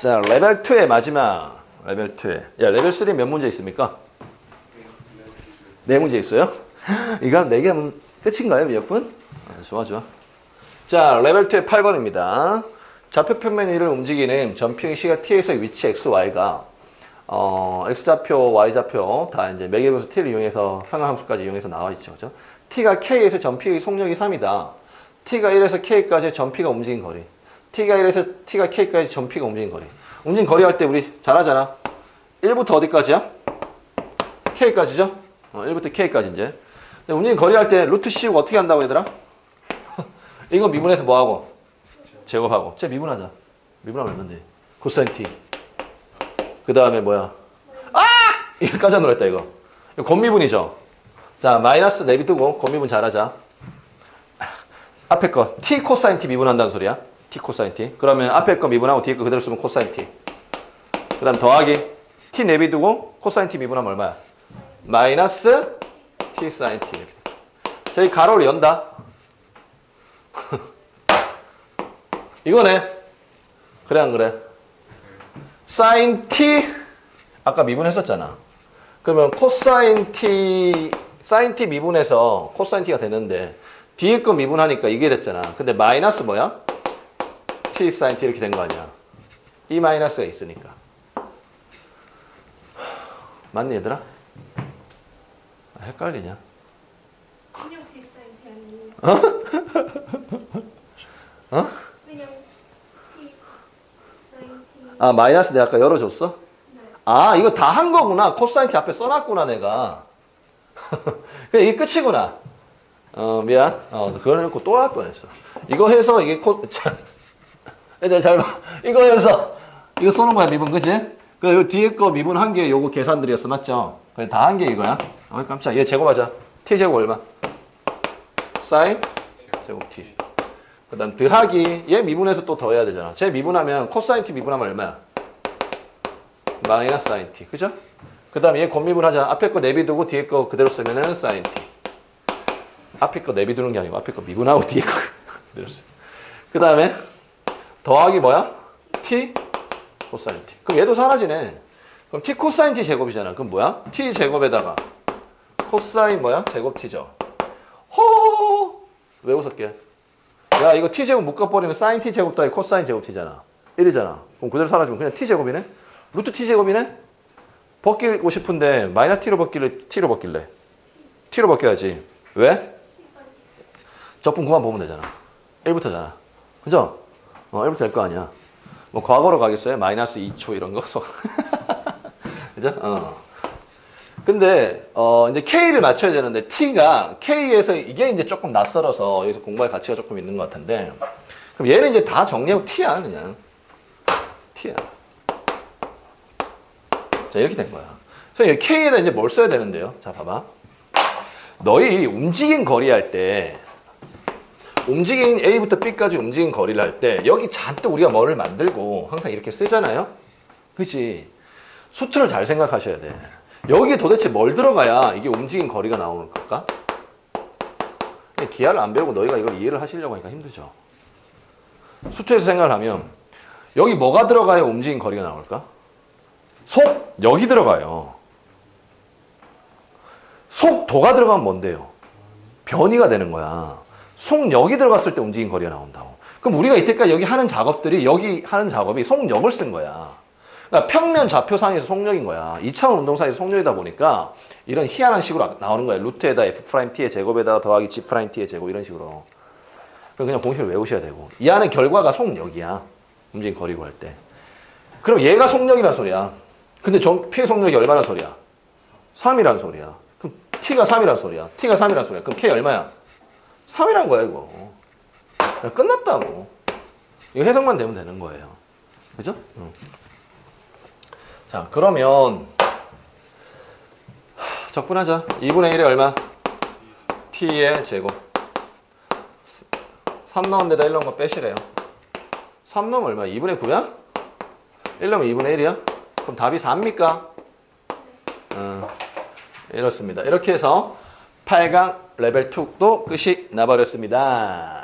자, 레벨 2의 마지막. 레벨 2에. 야, 레벨 3 몇 문제 있습니까? 네 문제 있어요? 이거 네개 하면 끝인가요, 미역분? 아, 좋아, 좋아. 자, 레벨 2의 8번입니다. 좌표 평면 위를 움직이는 전평의 시각 t에서의 위치 x, y가 어, x좌표, y좌표 다 이제 매개분수 t를 이용해서 상하함수까지 이용해서 나와 있죠. 그죠? t가 k에서 전피의 속력이 3이다. t가 1에서 k까지 전피가 움직인 거리. T가 1에서 t가 k까지 전피가 움직인 거리. 움직인 거리 할 때 우리 잘하잖아. 1부터 어디까지야? k까지죠? 어, 1부터 k까지 이제. 근데 움직인 거리 할 때 루트 씌우고 어떻게 한다고 얘들아? 이거 미분해서 뭐하고? 제곱하고. 쟤 미분하자. 미분하면 얼마인데? 코사인 t. 그 다음에 뭐야? 아! 이거 깜짝 놀랐다 이거. 이거 곱미분이죠. 자 마이너스 내비 두고 곱미분 잘하자. 앞에 거 t 코사인 t 미분한다는 소리야. T 코사인 t. 그러면 앞에 거 미분하고 뒤에 거 그대로 쓰면 코사인 t. 그 다음 더하기 t 내비 두고 코사인 t 미분하면 얼마야? 마이너스 t 사인 t 이 가로를 연다. 이거네. 그래 안 그래? 사인 t 아까 미분했었잖아. 그러면 코사인 t 사인 t 미분해서 코사인 t가 되는데 뒤에 거 미분하니까 이게 됐잖아. 근데 마이너스 뭐야? T 사인 t 이렇게 된 거 아니야. 이 마이너스가 있으니까. 맞니 얘들아? 아, 헷갈리냐? 그냥 아니에요. 어? 그냥 T, T. 아 마이너스 내가 아까 열어줬어? 네. 아 이거 다 한 거구나 코사인 t 앞에 써놨구나 내가 그래 이게 끝이구나 어 미안 어 그걸 놓고 또 할 뻔했어 이거 해서 이게 코 자, 애들 잘 봐. 이거 해서. 이거 쏘는 거야 미분. 그치? 그요 뒤에 거 미분 한 개 요거 계산들이었어. 맞죠? 그래 다 한 개 이거야. 어 깜짝 얘 제곱하자. T 제곱 얼마? 사인? 제곱 t. 그 다음 더하기. 얘 미분해서 또 더해야 되잖아. 쟤 미분하면 코사인 t 미분하면 얼마야? 마이너스 사인 t. 그죠? 그 다음에 얘 곱미분하자. 앞에 거 내비두고 뒤에 거 그대로 쓰면은 사인 t. 앞에 거 내비두는 게 아니고 앞에 거 미분하고 뒤에 거 그대로 쓰 그 다음에 더하기 뭐야? t 코사인 t 그럼 얘도 사라지네 그럼 t 코사인 t 제곱이잖아 그럼 뭐야? t 제곱에다가 코사인 뭐야? 제곱 t죠 허! 왜 웃었게? 야 이거 t 제곱 묶어버리면 사인 t 제곱 더하기 코사인 제곱 t잖아 1이잖아 그럼 그대로 사라지면 그냥 t 제곱이네 루트 t 제곱이네 벗기고 싶은데 마이너스 t로 벗길래 t로 벗길래 t로 벗겨야지 왜? 적분 그만 보면 되잖아 1부터잖아 그죠? 어 1부터 될거 아니야 뭐 과거로 가겠어요? 마이너스 2초 이런 거 그죠? 어 근데 어 이제 K를 맞춰야 되는데 T가 K에서 이게 이제 조금 낯설어서 여기서 공부할 가치가 조금 있는 것 같은데 그럼 얘는 이제 다 정리하고 T야 그냥 T야. 자 이렇게 된 거야. 그래서 이 K에다 이제 뭘 써야 되는데요? 자 봐봐. 너희 움직인 거리 할 때 움직인 A부터 B까지 움직인 거리를 할 때 여기 잔뜩 우리가 뭐를 만들고 항상 이렇게 쓰잖아요. 그치? 수트를 잘 생각하셔야 돼. 여기에 도대체 뭘 들어가야 이게 움직인 거리가 나오는 걸까? 기하를 안 배우고 너희가 이걸 이해를 하시려고 하니까 힘들죠. 수트에서 생각을 하면 여기 뭐가 들어가야 움직인 거리가 나올까? 속 여기 들어가요. 속도가 들어가면 뭔데요? 변이가 되는 거야. 속력이 들어갔을 때 움직인 거리가 나온다고. 그럼 우리가 이때까지 여기 하는 작업들이 여기 하는 작업이 속력을 쓴 거야. 그러니까 평면 좌표상에서 속력인 거야. 2차원 운동상에서 속력이다 보니까 이런 희한한 식으로 나오는 거야. 루트에다 f 프라임 t의 제곱에다가 더하기 g 프라임 t의 제곱 이런 식으로. 그럼 그냥 공식을 외우셔야 되고 이 안에 결과가 속력이야. 움직인 거리 구할 때. 그럼 얘가 속력이란 소리야. 근데 전 P의 속력이 얼마나 소리야? 3이란 소리야. 그럼 T가 3이란 소리야. T가 3이란 소리야. 그럼 K 얼마야? 3이란 거야, 이거. 야, 끝났다고. 이거 해석만 되면 되는 거예요. 그죠? 응. 자, 그러면 하, 적분하자. 2분의 1이 얼마? T의 제곱. 3 넣은 데다 1 넣은 거 빼시래요. 3 넣으면 얼마야? 2분의 9야? 1 넣으면 2분의 1이야? 그럼 답이 4입니까? 음, 이렇습니다. 이렇게 해서 8강 레벨 2도 끝이 나버렸습니다.